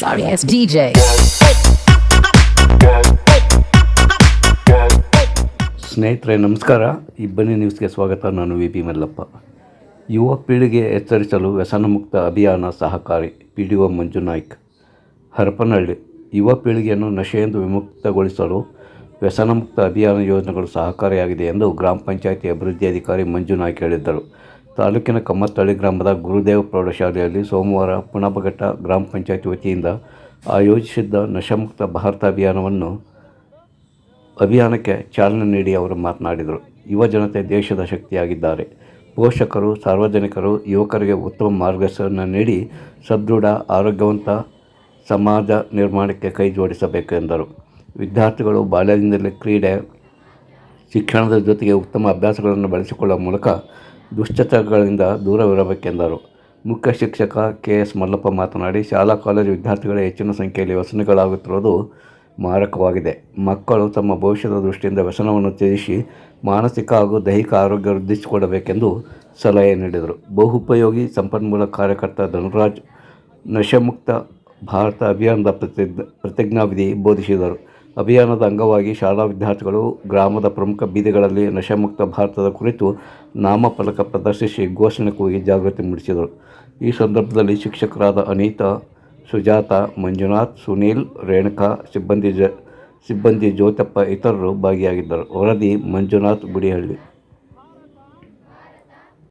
sorry ass DJ. ಸ್ನೇಹಿತರೆ ನಮಸ್ಕಾರ. ಇಬ್ಬನಿ ನ್ಯೂಸ್ಗೆ ಸ್ವಾಗತ. ನಾನು ವಿ ಪಿ ಮಲ್ಲಪ್ಪ. ಯುವ ಪೀಳಿಗೆ ಎಚ್ಚರಿಸಲು ವ್ಯಸನಮುಕ್ತ ಅಭಿಯಾನ ಸಹಕಾರಿ P D O Manjunaik Harapanahalli. ಯುವ ಪೀಳಿಗೆಯನ್ನು ನಶೆಯಿಂದ ವಿಮುಕ್ತಗೊಳಿಸಲು ವ್ಯಸನಮುಕ್ತ ಅಭಿಯಾನ ಯೋಜನೆಗಳು ಸಹಕಾರಿಯಾಗಿದೆ ಎಂದು ಗ್ರಾಮ ಪಂಚಾಯಿತಿ ಅಭಿವೃದ್ಧಿ ಅಧಿಕಾರಿ ಮಂಜುನಾಯ್ಕ್ ಹೇಳಿದ್ದರು. ತಾಲೂಕಿನ ಕಮ್ಮತ್ತಳ್ಳಿ ಗ್ರಾಮದ ಗುರುದೇವ ಪ್ರೌಢಶಾಲೆಯಲ್ಲಿ ಸೋಮವಾರ ಪುಣಬಘಟ್ಟ ಗ್ರಾಮ ಪಂಚಾಯತ್ ವತಿಯಿಂದ ಆಯೋಜಿಸಿದ್ದ ನಶಾಮುಕ್ತ ಭಾರತ ಅಭಿಯಾನವನ್ನು ಅಭಿಯಾನಕ್ಕೆ ಚಾಲನೆ ನೀಡಿ ಅವರು ಮಾತನಾಡಿದರು. ಯುವ ಜನತೆ ದೇಶದ ಶಕ್ತಿಯಾಗಿದ್ದಾರೆ. ಪೋಷಕರು, ಸಾರ್ವಜನಿಕರು, ಯುವಕರಿಗೆ ಉತ್ತಮ ಮಾರ್ಗದರ್ಶನ ನೀಡಿ ಸದೃಢ, ಆರೋಗ್ಯವಂತ ಸಮಾಜ ನಿರ್ಮಾಣಕ್ಕೆ ಕೈ ಜೋಡಿಸಬೇಕು ಎಂದರು. ವಿದ್ಯಾರ್ಥಿಗಳು ಬಾಲ್ಯದಿಂದಲೇ ಕ್ರೀಡೆ, ಶಿಕ್ಷಣದ ಜೊತೆಗೆ ಉತ್ತಮ ಅಭ್ಯಾಸಗಳನ್ನು ಬೆಳೆಸಿಕೊಳ್ಳುವ ಮೂಲಕ ದುಶ್ಚಟಗಳಿಂದ ದೂರವಿರಬೇಕೆಂದರು. ಮುಖ್ಯ ಶಿಕ್ಷಕ ಕೆ. ಎಸ್. ಮಲ್ಲಪ್ಪ ಮಾತನಾಡಿ, ಶಾಲಾ, ಕಾಲೇಜು ವಿದ್ಯಾರ್ಥಿಗಳೇ ಹೆಚ್ಚಿನ ಸಂಖ್ಯೆಯಲ್ಲಿ ವ್ಯಸನಗಳಾಗುತ್ತಿರುವುದು ಮಾರಕವಾಗಿದೆ. ಮಕ್ಕಳು ತಮ್ಮ ಭವಿಷ್ಯದ ದೃಷ್ಟಿಯಿಂದ ವ್ಯಸನವನ್ನು ತ್ಯಜಿಸಿ, ಮಾನಸಿಕ ಹಾಗೂ ದೈಹಿಕ ಆರೋಗ್ಯ ವೃದ್ಧಿಸಿಕೊಳ್ಳಬೇಕೆಂದು ಸಲಹೆ ನೀಡಿದರು. ಬಹುಪಯೋಗಿ, ಸಂಪನ್ಮೂಲ ಕಾರ್ಯಕರ್ತ ಧನರಾಜ್, ನಶೆಮುಕ್ತ ಭಾರತ ಅಭಿಯಾನದ ಪ್ರತಿಜ್ಞ ಪ್ರತಿಜ್ಞಾವಿಧಿ ಬೋಧಿಸಿದರು. ಅಭಿಯಾನದ ಅಂಗವಾಗಿ ಶಾಲಾ ವಿದ್ಯಾರ್ಥಿಗಳು ಗ್ರಾಮದ ಪ್ರಮುಖ ಬೀದಿಗಳಲ್ಲಿ ನಶೆಮುಕ್ತ ಭಾರತದ ಕುರಿತು ನಾಮಫಲಕ ಪ್ರದರ್ಶಿಸಿ ಘೋಷಣೆ ಕೂಗಿ ಜಾಗೃತಿ ಮೂಡಿಸಿದರು. ಈ ಸಂದರ್ಭದಲ್ಲಿ ಶಿಕ್ಷಕರಾದ ಅನಿತಾ, ಸುಜಾತ, ಮಂಜುನಾಥ್, ಸುನೀಲ್, ರೇಣುಕಾ, ಸಿಬ್ಬಂದಿ ಜ, ಸಿಬ್ಬಂದಿ ಜ್ಯೋತಪ್ಪ ಇತರರು ಭಾಗಿಯಾಗಿದ್ದರು. ವರದಿ ಮಂಜುನಾಥ್ ಗುಡಿಹಳ್ಳಿ.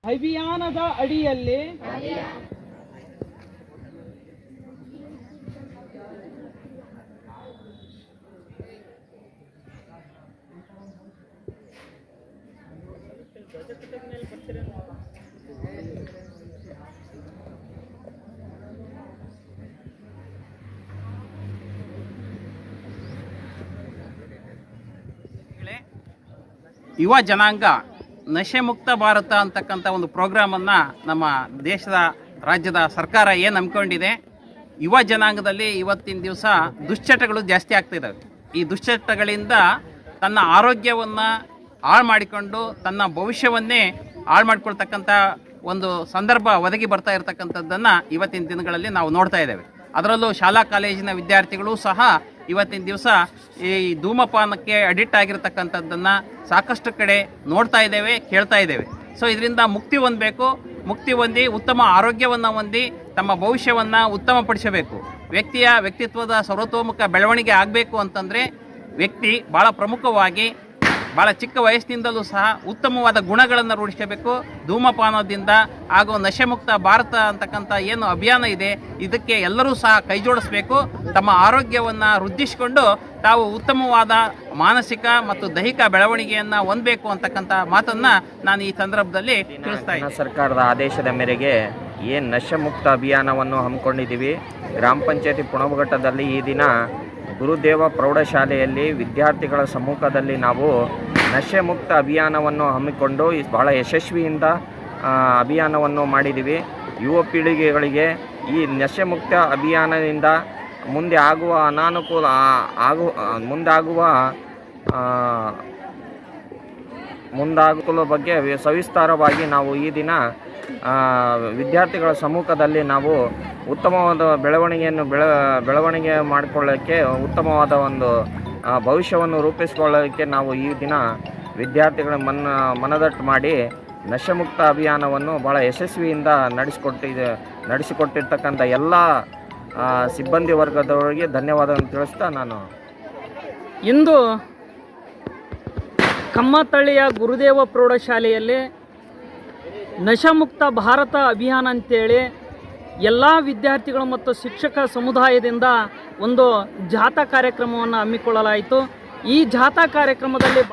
ಅಭಿಯಾನದ ಅಡಿಯಲ್ಲಿ ಯುವ ಜನಾಂಗ ನಶೆ ಮುಕ್ತ ಭಾರತ ಅಂತಕ್ಕಂಥ ಒಂದು ಪ್ರೋಗ್ರಾಮನ್ನು ನಮ್ಮ ದೇಶದ ರಾಜ್ಯದ ಸರ್ಕಾರ ಏನು ನಂಬ್ಕೊಂಡಿದೆ? ಯುವ ಜನಾಂಗದಲ್ಲಿ ಇವತ್ತಿನ ದಿವಸ ದುಶ್ಚಟಗಳು ಜಾಸ್ತಿ ಆಗ್ತಿದ್ದಾವೆ ಈ ದುಶ್ಚಟಗಳಿಂದ ತನ್ನ ಆರೋಗ್ಯವನ್ನು ಹಾಳು ಮಾಡಿಕೊಂಡು ತನ್ನ ಭವಿಷ್ಯವನ್ನೇ ಹಾಳು ಮಾಡಿಕೊಳ್ತಕ್ಕಂಥ ಒಂದು ಸಂದರ್ಭ ಒದಗಿ ಬರ್ತಾ ಇರತಕ್ಕಂಥದ್ದನ್ನು ಇವತ್ತಿನ ದಿನಗಳಲ್ಲಿ ನಾವು ನೋಡ್ತಾ ಇದ್ದೇವೆ. ಅದರಲ್ಲೂ ಶಾಲಾ ಕಾಲೇಜಿನ ವಿದ್ಯಾರ್ಥಿಗಳು ಸಹ ಇವತ್ತಿನ ದಿವಸ ಈ ಧೂಮಪಾನಕ್ಕೆ ಅಡಿಕ್ಟ್ ಆಗಿರತಕ್ಕಂಥದ್ದನ್ನು ಸಾಕಷ್ಟು ಕಡೆ ನೋಡ್ತಾ ಇದ್ದೇವೆ, ಕೇಳ್ತಾ ಇದ್ದೇವೆ. ಸೊ ಇದರಿಂದ ಮುಕ್ತಿ ಹೊಂದಬೇಕು, ಮುಕ್ತಿ ಹೊಂದಿ ಉತ್ತಮ ಆರೋಗ್ಯವನ್ನು ಹೊಂದಿ ತಮ್ಮ ಭವಿಷ್ಯವನ್ನು ಉತ್ತಮಪಡಿಸಬೇಕು. ವ್ಯಕ್ತಿಯ ವ್ಯಕ್ತಿತ್ವದ ಸರ್ವತೋಮುಖ ಬೆಳವಣಿಗೆ ಆಗಬೇಕು ಅಂತಂದರೆ ವ್ಯಕ್ತಿ ಭಾಳ ಪ್ರಮುಖವಾಗಿ ಭಾಳ ಚಿಕ್ಕ ವಯಸ್ಸಿನಿಂದಲೂ ಸಹ ಉತ್ತಮವಾದ ಗುಣಗಳನ್ನು ರೂಢಿಸಬೇಕು ಧೂಮಪಾನದಿಂದ ಹಾಗೂ ನಶೆಮುಕ್ತ ಭಾರತ ಅಂತಕ್ಕಂಥ ಏನು ಅಭಿಯಾನ ಇದೆ, ಇದಕ್ಕೆ ಎಲ್ಲರೂ ಸಹ ಕೈಜೋಡಿಸಬೇಕು. ತಮ್ಮ ಆರೋಗ್ಯವನ್ನು ವೃದ್ಧಿಸಿಕೊಂಡು ತಾವು ಉತ್ತಮವಾದ ಮಾನಸಿಕ ಮತ್ತು ದೈಹಿಕ ಬೆಳವಣಿಗೆಯನ್ನು ಹೊಂದಬೇಕು ಅಂತಕ್ಕಂಥ ಮಾತನ್ನು ನಾನು ಈ ಸಂದರ್ಭದಲ್ಲಿ ತಿಳಿಸ್ತಾ ಇದ್ದೀನಿ. ಸರ್ಕಾರದ ಆದೇಶದ ಮೇರೆಗೆ ಏನು ನಶೆಮುಕ್ತ ಅಭಿಯಾನವನ್ನು ಹಮ್ಮಿಕೊಂಡಿದ್ದೀವಿ, ಗ್ರಾಮ ಪಂಚಾಯತಿ ಪುಣಬಘಟ್ಟದಲ್ಲಿ ಈ ದಿನ ಗುರುದೇವ ಪ್ರೌಢಶಾಲೆಯಲ್ಲಿ ವಿದ್ಯಾರ್ಥಿಗಳ ಸಮ್ಮುಖದಲ್ಲಿ ನಾವು ನಶೆ ಮುಕ್ತ ಅಭಿಯಾನವನ್ನು ಹಮ್ಮಿಕೊಂಡು ಬಹಳ ಯಶಸ್ವಿಯಿಂದ ಅಭಿಯಾನವನ್ನು ಮಾಡಿದ್ದೀವಿ. ಯುವ ಪೀಳಿಗೆಗಳಿಗೆ ಈ ನಶೆ ಮುಕ್ತ ಅಭಿಯಾನದಿಂದ ಮುಂದೆ ಆಗುವ ಅನಾನುಕೂಲ ಆಗು ಮುಂದಾಗುವ ಮುಂದಾಗುವ ಬಗ್ಗೆ ಸವಿಸ್ತಾರವಾಗಿ ನಾವು ಈ ದಿನ ವಿದ್ಯಾರ್ಥಿಗಳ ಸಮ್ಮುಖದಲ್ಲಿ ನಾವು ಉತ್ತಮವಾದ ಬೆಳವಣಿಗೆಯನ್ನು ಬೆಳ, ಬೆಳವಣಿಗೆ ಮಾಡಿಕೊಳ್ಳೋಕ್ಕೆ ಉತ್ತಮವಾದ ಒಂದು ಭವಿಷ್ಯವನ್ನು ರೂಪಿಸಿಕೊಳ್ಳೋಕ್ಕೆ ನಾವು ಈ ದಿನ ವಿದ್ಯಾರ್ಥಿಗಳ ಮನ, ಮನದಟ್ಟು ಮಾಡಿ ನಶೆಮುಕ್ತ ಅಭಿಯಾನವನ್ನು ಭಾಳ ಯಶಸ್ವಿಯಿಂದ ನಡೆಸಿಕೊಟ್ಟಿದೆ, ನಡೆಸಿಕೊಟ್ಟಿರ್ತಕ್ಕಂಥ ಎಲ್ಲ ಸಿಬ್ಬಂದಿ ವರ್ಗದವರಿಗೆ ಧನ್ಯವಾದವನ್ನು ತಿಳಿಸ್ತಾ ನಾನು ಇಂದು ಕಮ್ಮತಳ್ಳಿಯ ಗುರುದೇವ ಪ್ರೌಢಶಾಲೆಯಲ್ಲಿ ನಶಾಮುಕ್ತ ಭಾರತ ಅಭಿಯಾನ ಅಂತೇಳಿ ಎಲ್ಲ ವಿದ್ಯಾರ್ಥಿಗಳು ಮತ್ತು ಶಿಕ್ಷಕ ಸಮುದಾಯದಿಂದ ಒಂದು ಜಾಥಾ ಕಾರ್ಯಕ್ರಮವನ್ನು ಹಮ್ಮಿಕೊಳ್ಳಲಾಯಿತು. ಈ ಜಾಥಾ ಕಾರ್ಯಕ್ರಮದಲ್ಲಿ